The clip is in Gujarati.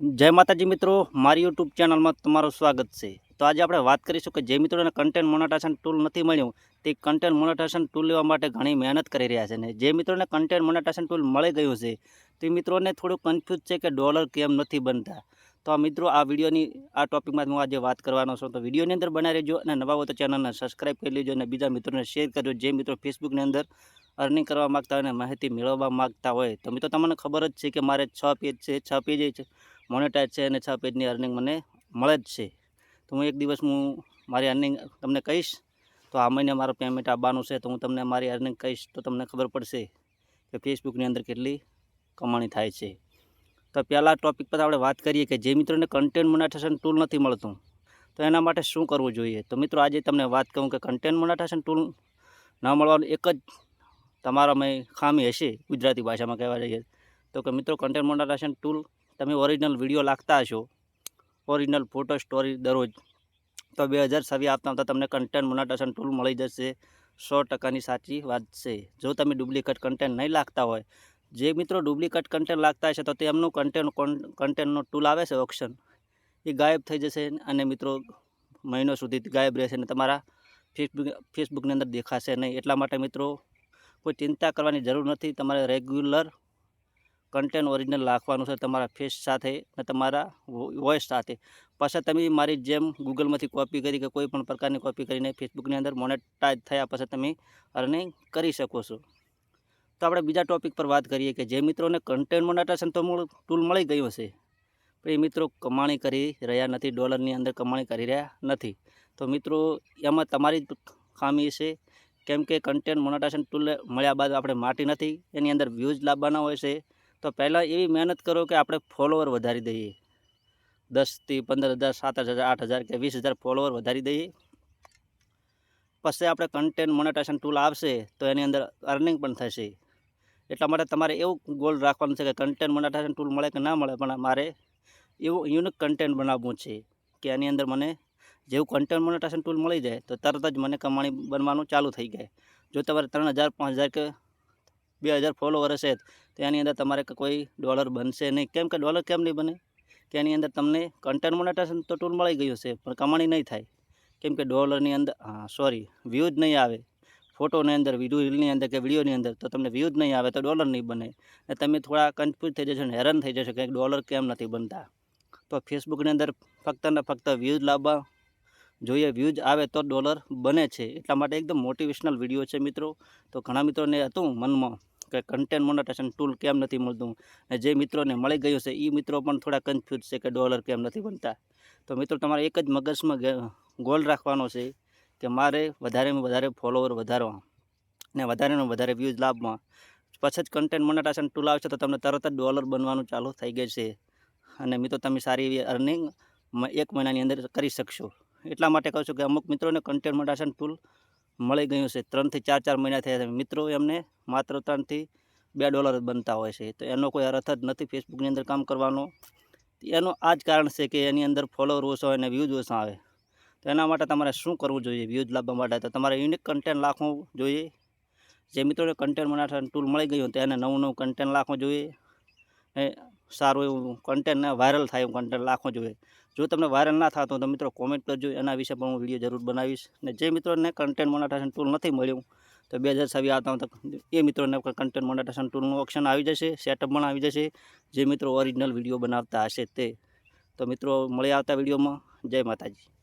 જય માતાજી મિત્રો, મારી યુટ્યુબ ચેનલમાં તમારું સ્વાગત છે. તો આજે આપણે વાત કરીશું કે જે મિત્રોને કન્ટેન્ટ મોનેટાઇઝેશન ટૂલ નથી મળ્યું, તે કન્ટેન્ટ મોનેટાઇઝેશન ટૂલ લેવા માટે ઘણી મહેનત કરી રહ્યા છે ને જે મિત્રોને કન્ટેન્ટ મોનેટાઇઝેશન ટૂલ મળી ગયું છે, તે મિત્રોને થોડું કન્ફ્યુઝ છે કે ડોલર કેમ નથી બનતા. તો આ મિત્રો, આ વિડીયોની, આ ટોપિકમાં હું આજે વાત કરવાનો છું. તો વિડીયોની અંદર બનાવી રહેજો અને નવા હોય તો ચેનલને સબસ્ક્રાઈબ કરી લેજો અને બીજા મિત્રોને શેર કરજો. જે મિત્રો ફેસબુકની અંદર અર્નિંગ કરવા માગતા હોય અને માહિતી મેળવવા માગતા હોય, તો મિત્રો, તમને ખબર જ છે કે મારે છ પેજ છે, છ પેજ છે મોનેટાઈઝ છે અને છ પેજની અર્નિંગ મને મળે જ છે. તો હું એક દિવસ હું મારી અર્નિંગ તમને કહીશ, તો આ મહિને મારું પેમેન્ટ આવવાનું છે, તો હું તમને મારી અર્નિંગ કહીશ, તો તમને ખબર પડશે કે ફેસબુકની અંદર કેટલી કમાણી થાય છે. તો પહેલાં ટોપિક પર આપણે વાત કરીએ કે જે મિત્રોને કન્ટેન્ટ મોનેટાઇઝેશન ટૂલ નથી મળતું, તો એના માટે શું કરવું જોઈએ? તો મિત્રો, આજે તમને વાત કહું કે કન્ટેન્ટ મોનેટાઇઝેશન ટૂલ ન મળવાનું એક જ તમારામાં ખામી હશે ગુજરાતી ભાષામાં કહેવા જઈએ તો કે મિત્રો કન્ટેન્ટ મોનેટાઇઝેશન ટૂલ તમે ઓરિજિનલ વીડિયો લાગતા હશો ઓરિજિનલ ફોટો સ્ટોરી દરરોજ, તો બે હજાર છવ્વીસ આપતા આવતા તમને કન્ટેન્ટ મોનાટેશન ટૂલ મળી જશે, સો ટકાની સાચી વાત છે. જો તમે ડુપ્લિકેટ કન્ટેન્ટ નહીં લાગતા હોય, જે મિત્રો ડુપ્લિકેટ કન્ટેન્ટ લાગતા હશે તો તેમનું કન્ટેન્ટ કન્ટેન્ટનો ટૂલ આવે છે ઓપ્શન એ ગાયબ થઈ જશે અને મિત્રો મહિનો સુધી ગાયબ રહેશે અને તમારા ફેસબુક ફેસબુકની અંદર દેખાશે નહીં. એટલા માટે મિત્રો કોઈ ચિંતા કરવાની જરૂર નથી. તમારે રેગ્યુલર કન્ટેન્ટ ઓરિજિનલ રાખવાનું છે, તમારા ફેસ સાથે અને તમારા વોઇસ સાથે. પાછા તમે મારી જેમ ગૂગલમાંથી કોપી કરી કે કોઈ પણ પ્રકારની કોપી કરીને ફેસબુકની અંદર મોનેટાઇઝ થયા પછી તમે અર્નિંગ કરી શકો છો. તો આપણે બીજા ટોપિક પર વાત કરીએ કે જે મિત્રોને કન્ટેન્ટ મોનેટાઇઝેશન તો મૂળ ટૂલ મળી ગયું છે પણ એ મિત્રો કમાણી કરી રહ્યા નથી ડોલરની અંદર કમાણી કરી રહ્યા નથી. તો મિત્રો, એમાં તમારી જ ખામી છે, કેમ કે કન્ટેન્ટ મોનેટાઇઝેશન ટૂલ મળ્યા બાદ આપણે માટી નથી, એની અંદર વ્યૂઝ લાવવાના હોય છે તો પહેલાં એવી મહેનત કરો કે આપણે ફોલોવર વધારી દઈએ. દસથી પંદર હજાર, સાત હજાર, આઠ હજાર કે વીસ હજાર ફોલોવર વધારી દઈએ. પછી આપણે કન્ટેન્ટ મોનેટાઇઝેશન ટૂલ આવશે તો એની અંદર અર્નિંગ પણ થશે. એટલા માટે તમારે એવું ગોલ રાખવાનું છે કે કન્ટેન્ટ મોનેટાઇઝેશન ટૂલ મળે કે ના મળે, પણ મારે એવું યુનિક કન્ટેન્ટ બનાવવું છે કે એની અંદર મને જેવું કન્ટેન્ટ મોનેટાઇઝેશન ટૂલ મળી જાય તો તરત જ મને કમાણી બનવાનું ચાલુ થઈ જાય. જો તમારે ત્રણ હજાર, પાંચ હજાર કે બે હજાર ફોલોવર હશે તો એની અંદર તમારે કોઈ ડોલર બનશે નહીં. કેમ કે ડોલર કેમ નહીં બને? કે એની અંદર તમને કન્ટેન્ટ મોનેટાઇઝેશન તો ટૂલ મળી ગયું છે પણ કમાણી નહીં થાય. કેમ કે ડોલરની અંદર, હા સોરી વ્યૂ જ નહીં આવે. ફોટોની અંદર વિડીયોની અંદર કે વિડીયોની અંદર, તો તમને વ્યૂ જ નહીં આવે, તો ડોલર નહીં બને. ને તમે થોડા કન્ફ્યુઝ થઈ જશો ને, હેરાન થઈ જશો કે ડોલર કેમ નથી બનતા. તો ફેસબુકની અંદર ફક્ત ને ફક્ત વ્યૂઝ લાવવા જોઈએ વ્યૂઝ આવે તો ડોલર બને છે. એટલા માટે એકદમ મોટિવેશનલ વીડિયો છે મિત્રો. તો ઘણા મિત્રોને હતું મનમાં કે કન્ટેન્ટ મોનેટાઇઝેશન ટૂલ કેમ નથી મળતું? અને જે મિત્રોને મળી ગયું છે એ મિત્રો પણ થોડા કન્ફ્યુઝ છે કે ડોલર કેમ નથી બનતા. તો મિત્રો, તમારે એક જ મગજમાં ગોલ રાખવાનો છે કે મારે વધારેમાં વધારે ફોલોવર વધારવા ને વધારેમાં વધારે વ્યૂઝ લાભમાં પછી જ કન્ટેન્ટ મોનેટાઇઝેશન ટૂલ આવશે તો તમને તરત જ ડોલર બનવાનું ચાલુ થઈ ગઈ છે. અને મિત્રો, તમે સારી એવી અર્નિંગ એક મહિનાની અંદર કરી શકશો. એટલા માટે કહું છું કે અમુક મિત્રોને કન્ટેન્ટ મોનેટાઇઝેશન ટૂલ મળી ગયું છે. ત્રણથી ચાર ચાર મહિના થયા છે. મિત્રો એમને માત્ર ત્રણથી બે ડોલર જ બનતા હોય છે. તો એનો કોઈ અર્થ જ નથી ફેસબુકની અંદર કામ કરવાનો. એનું આ જ કારણ છે કે એની અંદર ફોલોવર ઓછા હોય અને વ્યૂઝ ઓછા આવે. તો એના માટે તમારે શું કરવું જોઈએ વ્યૂઝ લાવવા માટે? તો તમારે યુનિક કન્ટેન્ટ રાખવું જોઈએ. જે મિત્રોને કન્ટેન્ટ બનાવવાનું ટૂલ મળી ગયું તો એને નવું નવું કન્ટેન્ટ રાખવું જોઈએ સારું એવું કન્ટેન્ટને વાયરલ થાય એવું કન્ટેન્ટ લાખો જોઈએ. જો તમને વાયરલ ના થતો તો મિત્રો કોમેન્ટ કરજો, એના વિશે પણ હું વીડિયો જરૂર બનાવીશ. ને જે મિત્રોને કન્ટેન્ટ મોનેટાઇઝેશન ટૂલ નથી મળ્યું, તો બે હજાર છવ્વીસ આવતા એ મિત્રોને કન્ટેન્ટ મોનેટાઇઝેશન ટૂલનું ઓપ્શન આવી જશે સેટઅપ પણ આવી જશે. જે મિત્રો ઓરિજિનલ વીડિયો બનાવતા હશે તે. તો મિત્રો મળી આવતા વિડીયોમાં જય માતાજી.